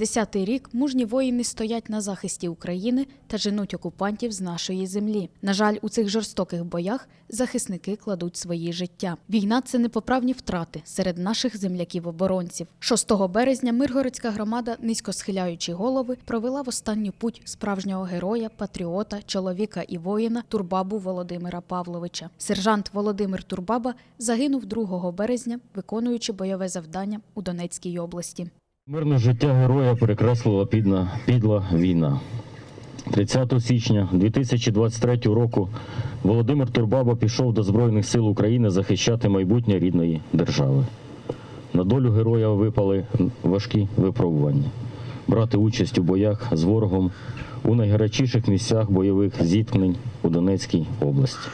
Десятий рік мужні воїни стоять на захисті України та женуть окупантів з нашої землі. На жаль, у цих жорстоких боях захисники кладуть свої життя. Війна це непоправні втрати серед наших земляків-оборонців. 6 березня Миргородська громада, низько схиляючи голови, провела в останню путь справжнього героя, патріота, чоловіка і воїна Турбабу Володимира Павловича. Сержант Володимир Турбаба загинув 2 березня, виконуючи бойове завдання у Донецькій області. Мирне життя героя перекреслила підна, підла війна. 30 січня 2023 року Володимир Турбаба пішов до Збройних сил України захищати майбутнє рідної держави. На долю героя випали важкі випробування. Брати участь у боях з ворогом у найгарячіших місцях бойових зіткнень у Донецькій області.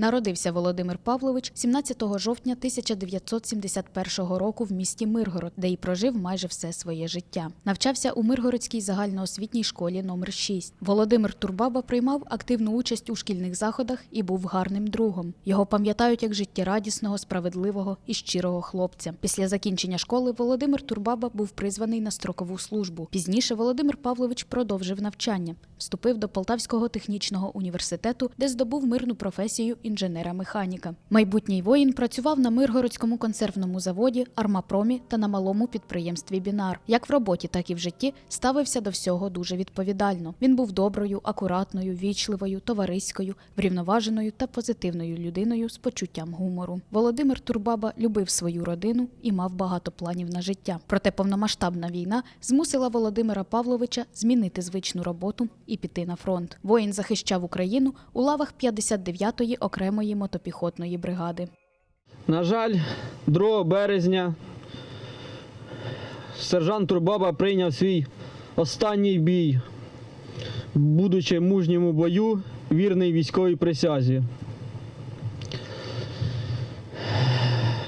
Народився Володимир Павлович 17 жовтня 1971 року в місті Миргород, де й прожив майже все своє життя. Навчався у Миргородській загальноосвітній школі номер 6 Володимир Турбаба приймав активну участь у шкільних заходах і був гарним другом. Його пам'ятають як життєрадісного, справедливого і щирого хлопця. Після закінчення школи Володимир Турбаба був призваний на строкову службу. Пізніше Володимир Павлович продовжив навчання, вступив до Полтавського технічного університету, де здобув мирну професію інженера-механіка. Майбутній воїн працював на Миргородському консервному заводі, армапромі та на малому підприємстві Бінар. Як в роботі, так і в житті ставився до всього дуже відповідально. Він був доброю, акуратною, вічливою, товариською, врівноваженою та позитивною людиною з почуттям гумору. Володимир Турбаба любив свою родину і мав багато планів на життя. Проте повномасштабна війна змусила Володимира Павловича змінити звичну роботу і піти на фронт. Воїн захищав Україну у лавах 59-ї окремої мотопіхотної бригади. На жаль, 2 березня сержант Турбаба прийняв свій останній бій, будучи мужньому бою, вірний військовій присязі.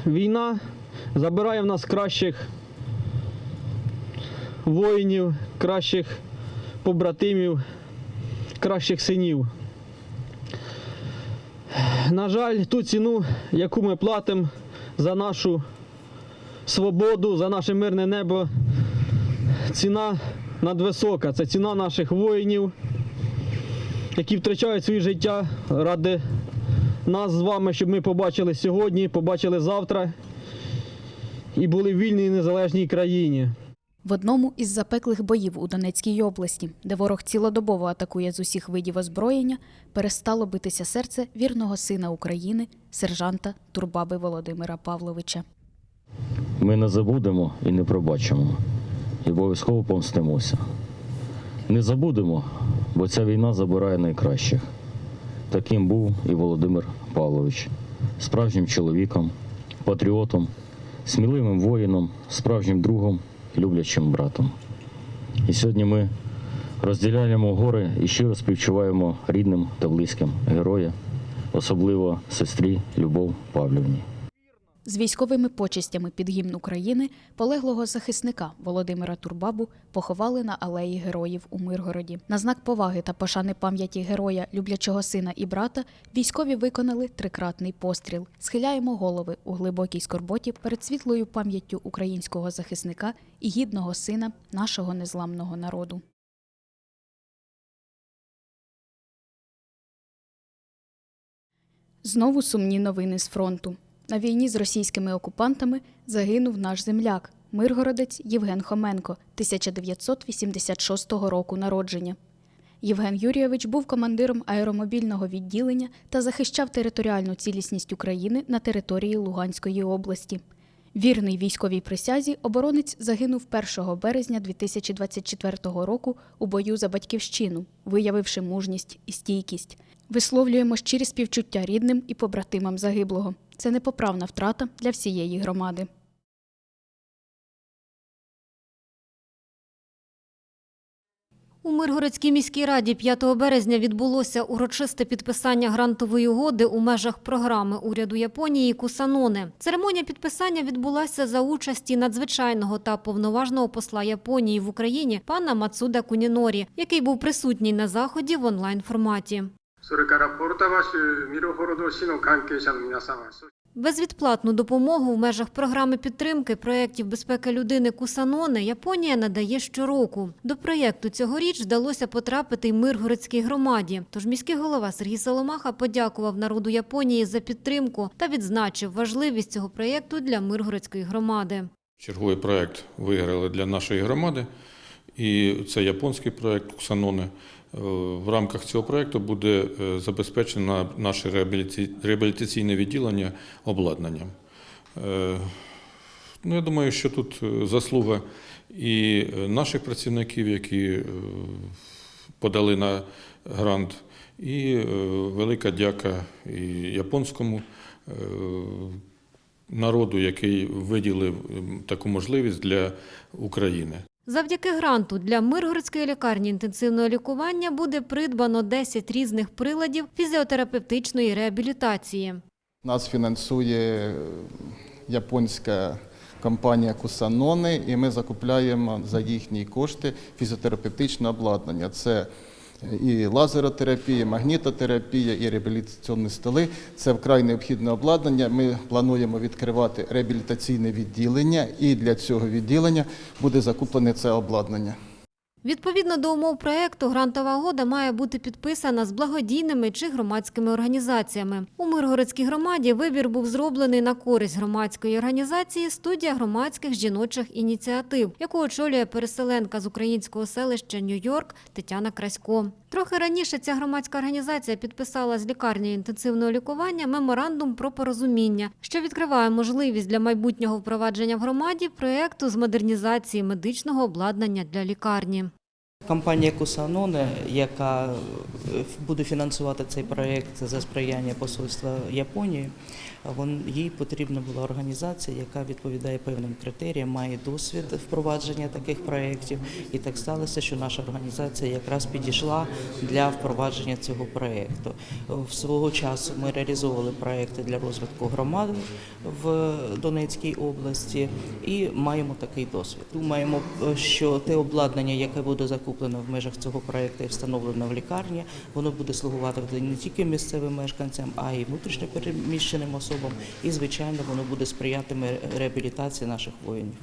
Війна забирає в нас кращих воїнів, кращих побратимів, кращих синів. На жаль, ту ціну, яку ми платимо за нашу свободу, за наше мирне небо, ціна надвисока. Це ціна наших воїнів, які втрачають своє життя ради нас з вами, щоб ми побачили сьогодні, побачили завтра і були в вільній і незалежній країні. В одному із запеклих боїв у Донецькій області, де ворог цілодобово атакує з усіх видів озброєння, перестало битися серце вірного сина України, сержанта Турбаби Володимира Павловича. Ми не забудемо і не пробачимо, і обов'язково помстимося. Не забудемо, бо ця війна забирає найкращих. Таким був і Володимир Павлович, справжнім чоловіком, патріотом, сміливим воїном, справжнім другом, люблячим братом. І сьогодні ми розділяємо гори і щиро співчуваємо рідним та близьким героя, особливо сестрі Любов Павлівні. З військовими почестями під гімн України полеглого захисника Володимира Турбабу поховали на алеї героїв у Миргороді. На знак поваги та пошани пам'яті героя, люблячого сина і брата, військові виконали трикратний постріл. Схиляємо голови у глибокій скорботі перед світлою пам'яттю українського захисника і гідного сина нашого незламного народу. Знову сумні новини з фронту. На війні з російськими окупантами загинув наш земляк, миргородець Євген Хоменко, 1986 року народження. Євген Юрійович був командиром аеромобільного відділення та захищав територіальну цілісність України на території Луганської області. Вірний військовій присязі оборонець загинув 1 березня 2024 року у бою за батьківщину, виявивши мужність і стійкість. Висловлюємо щирі співчуття рідним і побратимам загиблого. Це непоправна втрата для всієї громади. У Миргородській міській раді 5 березня відбулося урочисте підписання грантової угоди у межах програми уряду Японії Кусаноне. Церемонія підписання відбулася за участі надзвичайного та повноважного посла Японії в Україні пана Мацуда Кунінорі, який був присутній на заході в онлайн-форматі. そ Безвідплатну допомогу в межах програми підтримки проєктів безпеки людини Кусаноне Японія надає щороку. До проєкту цьогоріч вдалося потрапити й Миргородській громаді. Тож міський голова Сергій Соломаха подякував народу Японії за підтримку та відзначив важливість цього проєкту для Миргородської громади. Черговий проєкт виграли для нашої громади і це японський проект Ксанони. Е, В рамках цього проекту буде е, забезпечено наше реабілітаційне відділення обладнанням. Е, Ну, я думаю, що тут заслуга і наших працівників, які подали на грант, і велика дяка і японському народу, який виділив таку можливість для України. Завдяки гранту для Миргородської лікарні інтенсивного лікування буде придбано 10 різних приладів фізіотерапевтичної реабілітації. Нас фінансує е, японська компанія Кусанони, і ми закупляємо за їхні кошти фізіотерапевтичне обладнання. Це і лазеротерапія, магнітотерапія, і реабілітаційні столи. Це вкрай необхідне обладнання. Ми плануємо відкривати реабілітаційне відділення, і для цього відділення буде закуплене це обладнання. Відповідно до умов проекту, грантова угода має бути підписана з благодійними чи громадськими організаціями. У Миргородській громаді вибір був зроблений на користь громадської організації студія громадських жіночих ініціатив, яку очолює переселенка з українського селища Нью-Йорк Тетяна Красько. Трохи раніше ця громадська організація підписала з лікарні інтенсивного лікування меморандум про порозуміння, що відкриває можливість для майбутнього впровадження в громаді проекту з модернізації медичного обладнання для лікарні. Компанія Кусаноне, яка е, буде фінансувати цей проєкт за сприяння посольства Японії, їй потрібна була організація, яка відповідає певним критеріям, має досвід впровадження таких проєктів. І так сталося, що наша організація якраз підійшла для впровадження цього проєкту. В свого часу ми реалізовували проєкти для розвитку громади в Донецькій області і маємо такий досвід. Думаємо, е, що те обладнання, яке буде закуплено в межах цього проєкту і встановлено в лікарні, воно буде слугувати не тільки місцевим мешканцям, а й внутрішньо переміщеним особам. І, звичайно, воно буде сприяти реабілітації наших воїнів.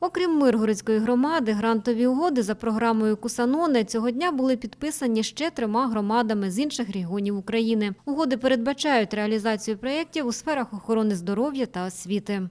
Окрім Миргородської громади, грантові угоди за програмою Кусаноне цього дня були підписані ще трьома громадами з інших регіонів України. Угоди передбачають реалізацію проєктів у сферах охорони здоров'я та освіти.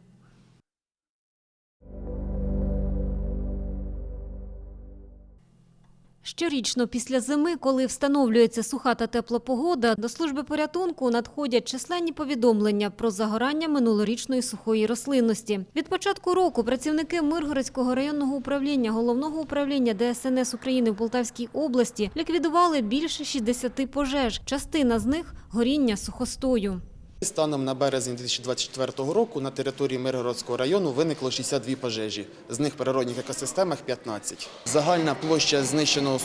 Щорічно після зими, коли встановлюється суха та тепла погода, до служби порятунку надходять численні повідомлення про загорання минулорічної сухої рослинності. Від початку року працівники Миргородського районного управління Головного управління ДСНС України в Полтавській області ліквідували більше 60 пожеж. Частина з них горіння сухостою. Станом на березень 2024 року на території Миргородського району виникло 62 пожежі, з них природних екосистемах 15. Загальна площа знищеного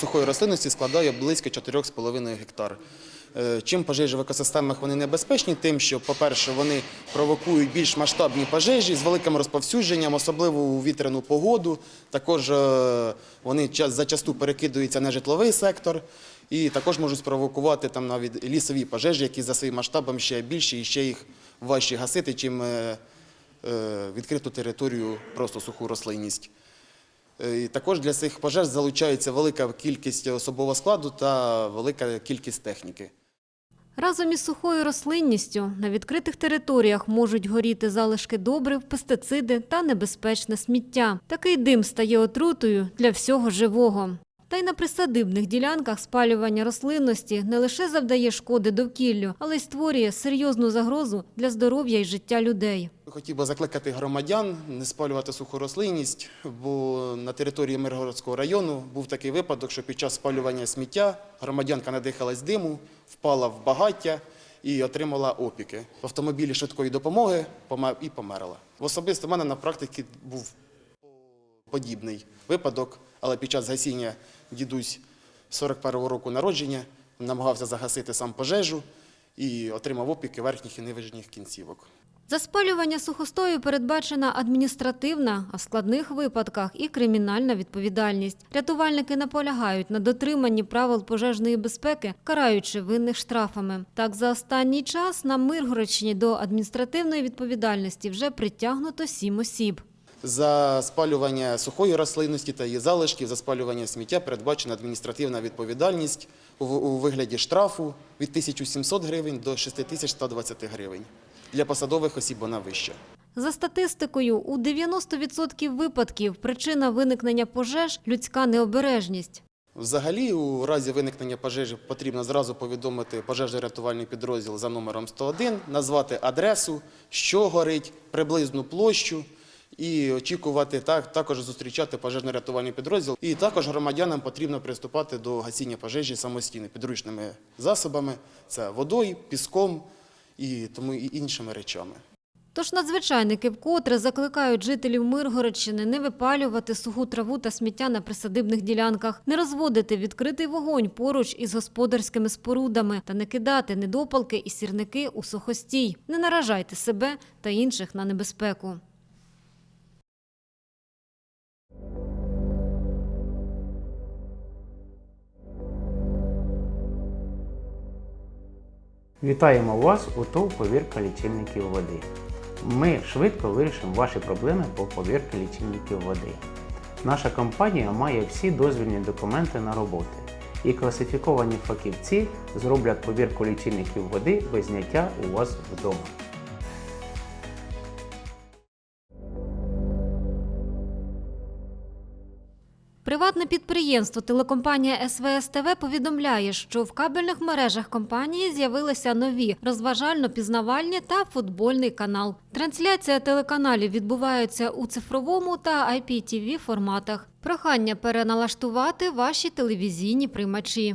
сухої рослинності складає близько 4,5 гектар. Е, Чим пожежі в екосистемах вони небезпечні? Тим, що, по-перше, вони провокують більш масштабні пожежі з великим розповсюдженням, особливо у вітряну погоду. Також е, вони час- зачасту перекидуються на житловий сектор і також можуть спровокувати там навіть лісові пожежі, які за своїм масштабом ще більші і ще їх важче гасити, чим е, е, відкриту територію, просто суху рослинність. Е, І також для цих пожеж залучається велика кількість особового складу та велика кількість техніки. Разом із сухою рослинністю на відкритих територіях можуть горіти залишки добрив, пестициди та небезпечне сміття. Такий дим стає отрутою для всього живого. Та й на присадибних ділянках спалювання рослинності не лише завдає шкоди довкіллю, але й створює серйозну загрозу для здоров'я і життя людей. Хотів би закликати громадян не спалювати суху рослинність, бо на території Миргородського району був такий випадок, що під час спалювання сміття громадянка надихалась диму, впала в багаття і отримала опіки. В автомобілі швидкої допомоги і померла. Особисто в мене на практиці був подібний випадок, але під час гасіння дідусь 41-го року народження намагався загасити сам пожежу і отримав опіки верхніх і нижніх кінцівок. За спалювання сухостою передбачена адміністративна, а в складних випадках і кримінальна відповідальність. Рятувальники наполягають на дотриманні правил пожежної безпеки, караючи винних штрафами. Так, за останній час на Миргородщині до адміністративної відповідальності вже притягнуто сім осіб. За спалювання сухої рослинності та її залишків, за спалювання сміття передбачена адміністративна відповідальність у вигляді штрафу від 1700 гривень до 6120 гривень. Для посадових осіб вона вища. За статистикою, у 90% випадків причина виникнення пожеж – людська необережність. Взагалі, у разі виникнення пожежі потрібно зразу повідомити пожежно-рятувальний підрозділ за номером 101, назвати адресу, що горить, приблизну площу і очікувати так, також зустрічати пожежно-рятувальний підрозділ. І також громадянам потрібно приступати до гасіння пожежі самостійно підручними засобами, це водою, піском і тому і іншими речами. Тож надзвичайники вкотре закликають жителів Миргородщини не випалювати суху траву та сміття на присадибних ділянках, не розводити відкритий вогонь поруч із господарськими спорудами та не кидати недопалки і сірники у сухостій. Не наражайте себе та інших на небезпеку. Вітаємо вас у ТОВ повірка лічильників води. Ми швидко вирішимо ваші проблеми по повірці лічильників води. Наша компанія має всі дозвільні документи на роботи. І класифіковані фахівці зроблять повірку лічильників води без зняття у вас вдома. Приватне підприємство телекомпанія СВС ТВ повідомляє, що в кабельних мережах компанії з'явилися нові розважально-пізнавальні та футбольний канал. Трансляція телеканалів відбувається у цифровому та IPTV форматах. Прохання переналаштувати ваші телевізійні приймачі.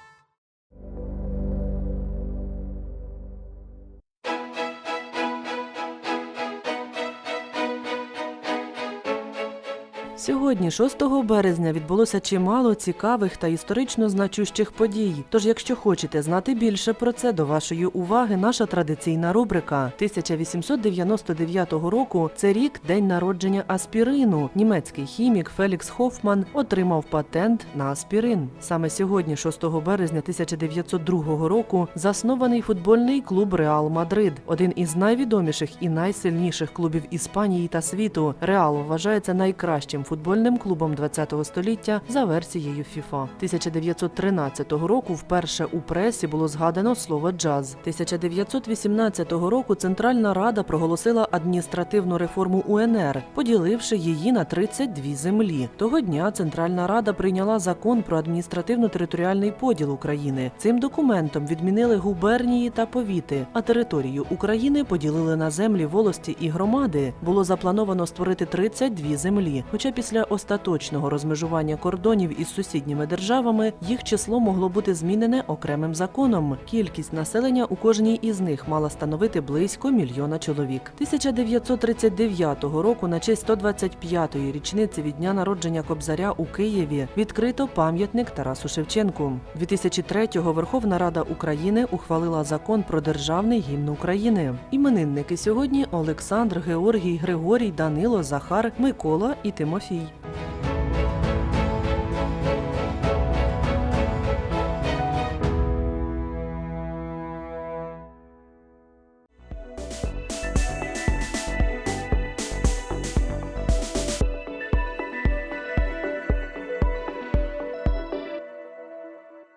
Сьогодні, 6 березня, відбулося чимало цікавих та історично значущих подій. Тож, якщо хочете знати більше про це, до вашої уваги наша традиційна рубрика 1899 року. Це рік день народження аспірину. Німецький хімік Фелікс Хофман отримав патент на аспірин. Саме сьогодні, 6 березня 1902 року, заснований футбольний клуб Реал Мадрид, один із найвідоміших і найсильніших клубів Іспанії та світу. Реал вважається найкращим футбольним клубом ХХ століття за версією FIFA. 1913 року вперше у пресі було згадано слово джаз. 1918 року Центральна Рада проголосила адміністративну реформу УНР, поділивши її на 32 землі. Того дня Центральна Рада прийняла закон про адміністративно-територіальний поділ України. Цим документом відмінили губернії та повіти, а територію України поділили на землі, волості і громади. Було заплановано створити 32 землі. Хоча після остаточного розмежування кордонів із сусідніми державами їх число могло бути змінене окремим законом. Кількість населення у кожній із них мала становити близько мільйона чоловік. 1939 року на честь 125-ї річниці від дня народження Кобзаря у Києві відкрито пам'ятник Тарасу Шевченку. 2003-го Верховна Рада України ухвалила закон про державний гімн України. Іменинники сьогодні Олександр, Георгій, Григорій, Данило, Захар, Микола і Тимофій. Rossi.